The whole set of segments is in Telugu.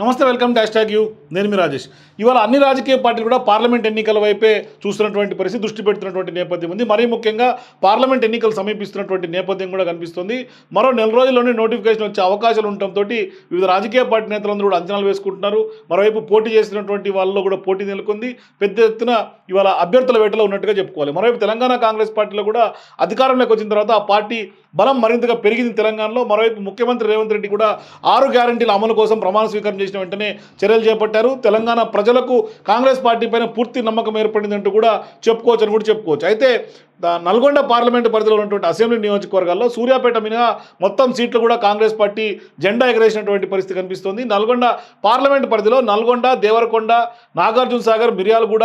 నమస్తే వెల్కమ్ టు హ్యాష్ యూ. నేను మీ రాజేష్. ఇవాళ అన్ని రాజకీయ పార్టీలు కూడా పార్లమెంట్ ఎన్నికల వైపే చూస్తున్నటువంటి పరిస్థితి దృష్టి పెడుతున్నటువంటి నేపథ్యం ఉంది. మరీ ముఖ్యంగా పార్లమెంట్ ఎన్నికలు సమీపిస్తున్నటువంటి నేపథ్యం కూడా కనిపిస్తుంది. మరో నెల రోజుల్లోనే నోటిఫికేషన్ వచ్చే అవకాశాలు ఉండటంతో వివిధ రాజకీయ పార్టీ నేతలందరూ కూడా అంచనాలు వేసుకుంటున్నారు. మరోవైపు పోటీ చేసినటువంటి వాళ్ళలో కూడా పోటీ నెలకొంది. పెద్ద ఎత్తున ఇవాళ అభ్యర్థుల వేటలో ఉన్నట్టుగా చెప్పుకోవాలి. మరోవైపు తెలంగాణ కాంగ్రెస్ పార్టీలో కూడా అధికారంలోకి వచ్చిన తర్వాత ఆ పార్టీ బలం మరింతగా పెరిగింది తెలంగాణలో. మరోవైపు ముఖ్యమంత్రి రేవంత్ రెడ్డి కూడా ఆరు గ్యారంటీల అమలు కోసం ప్రమాణ స్వీకారం చేసిన వెంటనే చర్యలు చేపట్టారు. తెలంగాణ ప్రజలకు కాంగ్రెస్ పార్టీ పైన పూర్తి నమ్మకం ఏర్పడిందంటూ కూడా చెప్పుకోవచ్చు అని కూడా చెప్పుకోవచ్చు. అయితే నల్గొండ పార్లమెంటు పరిధిలో ఉన్నటువంటి అసెంబ్లీ నియోజకవర్గాల్లో సూర్యాపేట మినహా మొత్తం సీట్లు కూడా కాంగ్రెస్ పార్టీ జెండా ఎగరేసినటువంటి పరిస్థితి కనిపిస్తుంది. నల్గొండ పార్లమెంటు పరిధిలో నల్గొండ దేవరకొండ నాగార్జున సాగర్ మిర్యాలగూడ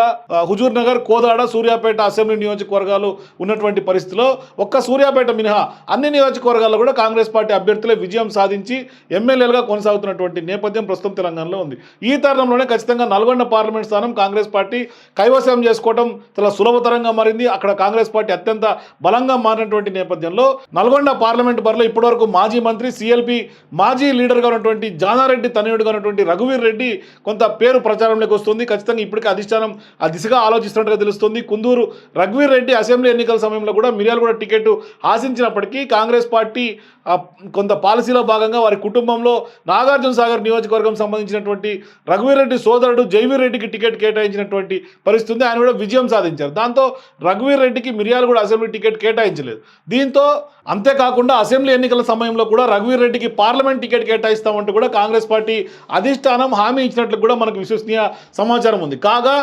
హుజూర్ నగర్ కోదాడ సూర్యాపేట అసెంబ్లీ నియోజకవర్గాలు ఉన్నటువంటి పరిస్థితిలో ఒక్క సూర్యాపేట మినహా అన్ని నియోజకవర్గాల్లో కూడా కాంగ్రెస్ పార్టీ అభ్యర్థులే విజయం సాధించి ఎమ్మెల్యేలుగా కొనసాగుతున్నటువంటి నేపథ్యం ప్రస్తుతం తెలంగాణలో ఉంది. ఈ తరుణంలోనే ఖచ్చితంగా నల్గొండ పార్లమెంట్ స్థానం కాంగ్రెస్ పార్టీ కైవసం చేసుకోవడం చాలా సులభతరంగా మారింది. అక్కడ కాంగ్రెస్ పార్టీ అత్యంత బలంగా మారినటువంటి నేపథ్యంలో నల్గొండ పార్లమెంట్ బరిలో ఇప్పటివరకు మాజీ మంత్రి సిఎల్పి మాజీ లీడర్గా ఉన్నటువంటి జానారెడ్డి తనయుడుగా ఉన్నటువంటి రఘువీర్ రెడ్డి కొంత పేరు ప్రచారంలోకి వస్తుంది. ఖచ్చితంగా ఇప్పటికే అధిష్టానం ఆ దిశగా ఆలోచిస్తున్నట్టుగా తెలుస్తుంది. కుందూరు రఘువీర్ రెడ్డి అసెంబ్లీ ఎన్నికల సమయంలో కూడా మిర్యాలు కూడా టికెట్ ఆశించినప్పటికీ కాంగ్రెస్ పార్టీ కొంత పాలసీలో భాగంగా వారి కుటుంబంలో నాగార్జున సాగర్ నియోజకవర్గం సంబంధించినటువంటి రఘువీర్ రెడ్డి సోదరుడు జైవీర్ రెడ్డికి టికెట్ కేటాయించినటువంటి పరిస్థితి ఆయన కూడా విజయం సాధించారు. దాంతో రఘువీర్ రెడ్డికి మిర్యాల కూడా అసెంబ్లీ టికెట్ కేటాయించలేదు. దీంతో అంతేకాకుండా అసెంబ్లీ ఎన్నికల సమయంలో కూడా రఘువీర్ రెడ్డికి పార్లమెంట్ టికెట్ కేటాయిస్తామంటూ కూడా కాంగ్రెస్ పార్టీ అధిష్టానం హామీ ఇచ్చినట్లు కూడా మనకు విశ్వసనీయ సమాచారం ఉంది. కాగా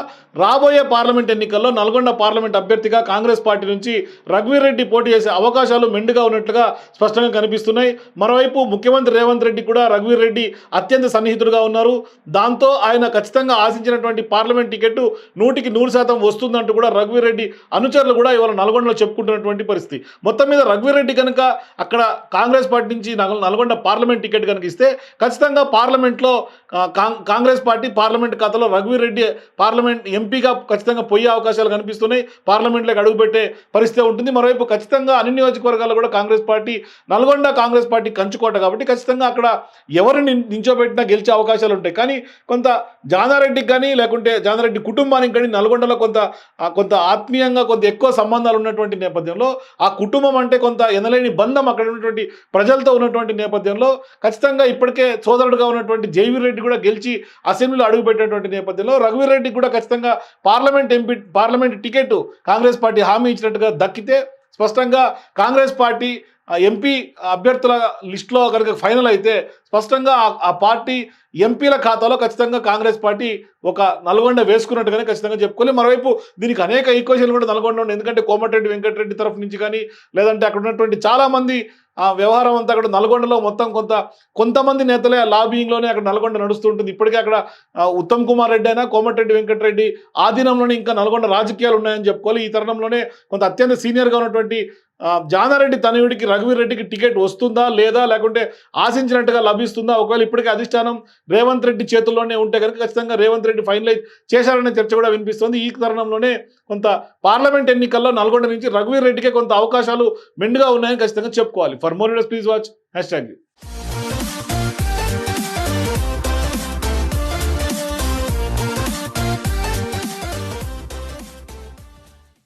రాబోయే పార్లమెంట్ ఎన్నికల్లో నల్గొండ పార్లమెంట్ అభ్యర్థిగా కాంగ్రెస్ పార్టీ నుంచి రఘువీర్ రెడ్డి పోటీ చేసే అవకాశాలు మెండుగా ఉన్నట్లుగా స్పష్టంగా కనిపిస్తున్నాయి. మరోవైపు ముఖ్యమంత్రి రేవంత్ రెడ్డి కూడా రఘువీర్ రెడ్డి అత్యంత సన్నిహితుడుగా ఉన్నారు. దాంతో ఆయన ఖచ్చితంగా ఆశించినటువంటి పార్లమెంట్ టికెట్ నూటికి నూరు శాతం వస్తుందంటూ కూడా రఘువీర్ రెడ్డి అనుచరులు కూడా ఇవాళ నల్గొండలో చెప్పుకుంటున్నటువంటి పరిస్థితి. మొత్తం మీద రఘువీరెడ్డి కనుక అక్కడ కాంగ్రెస్ పార్టీ నుంచి నల్గొండ పార్లమెంట్ టికెట్ కనుక ఇస్తే ఖచ్చితంగా పార్లమెంట్లో కాంగ్రెస్ పార్టీ పార్లమెంట్ ఖాతాలో రఘువీరెడ్డి పార్లమెంట్ ఎంపీగా ఖచ్చితంగా పోయే అవకాశాలు కనిపిస్తున్నాయి. పార్లమెంట్లోకి అడుగుపెట్టే పరిస్థితి ఉంటుంది. మరోవైపు ఖచ్చితంగా అన్ని నియోజకవర్గాల్లో కూడా Congress party Nalgonda Congress party కంచుకోట కాబట్టి ఖచ్చితంగా అక్కడ ఎవరిని నించోబెట్టినా గెలిచే అవకాశాలు ఉంటాయి. కానీ కొంత జానారెడ్డికి కానీ లేకుంటే జానారెడ్డి కుటుంబానికి కానీ నల్గొండలో కొంత కొంత ఆత్మీయంగా కొంత ఎక్కువ సంబంధాలు ఉన్నటువంటి నేపథ్యంలో ఆ కుటుంబం అంటే కొంత ఎనలేని బంధం అక్కడ ఉన్నటువంటి ప్రజలతో ఉన్నటువంటి నేపథ్యంలో ఖచ్చితంగా ఇప్పటికే సోదరుడుగా ఉన్నటువంటి జైవీర్ రెడ్డి కూడా గెలిచి అసెంబ్లీలో అడుగుపెట్టినటువంటి నేపథ్యంలో రఘువీర్ రెడ్డి కూడా ఖచ్చితంగా parliament MP parliament ticket Congress party హామీ ఇచ్చినట్టుగా దక్కితే స్పష్టంగా కాంగ్రెస్ పార్టీ ఎంపీ అభ్యర్థుల లిస్టులో కనుక ఫైనల్ అయితే స్పష్టంగా ఆ- పార్టీ ఎంపీల ఖాతాలో ఖచ్చితంగా కాంగ్రెస్ పార్టీ ఒక నల్గొండ వేసుకున్నట్టుగానే ఖచ్చితంగా చెప్పుకోవాలి. మరోవైపు దీనికి అనేక ఈక్వేషన్లు కూడా నల్గొండ ఉండే ఎందుకంటే కోమటిరెడ్డి వెంకటరెడ్డి తరఫు నుంచి కానీ లేదంటే అక్కడ ఉన్నటువంటి చాలామంది ఆ వ్యవహారం అంతా అక్కడ నల్గొండలో మొత్తం కొంత కొంతమంది నేతలే లాబింగ్లోనే అక్కడ నల్గొండ నడుస్తుంటుంది ఇప్పటికే అక్కడ ఉత్తమ్ కుమార్ రెడ్డి అయినా కోమటిరెడ్డి వెంకటరెడ్డి ఆధీనంలోనే ఇంకా నల్గొండ రాజకీయాలు ఉన్నాయని చెప్పుకోవాలి. ఈ తరుణంలోనే కొంత అత్యంత సీనియర్గా ఉన్నటువంటి జానారెడ్డి తనయుడికి రఘువీర్ రెడ్డికి టికెట్ వస్తుందా లేదా లేకుంటే ఆశించినట్టుగా లభిస్తుందా? ఒకవేళ ఇప్పటికే అధిష్టానం రేవంత్ రెడ్డి చేతుల్లోనే ఉంటే కనుక ఖచ్చితంగా రేవంత్ రెడ్డి ఫైనలైజ్ చేశారనే చర్చ కూడా వినిపిస్తుంది. ఈ తరుణంలోనే కొంత పార్లమెంట్ ఎన్నికల్లో నల్గొండ నుంచి రఘువీర్ రెడ్డికే కొంత అవకాశాలు మెండుగా ఉన్నాయని ఖచ్చితంగా చెప్పుకోవాలి. For more please watch hashtag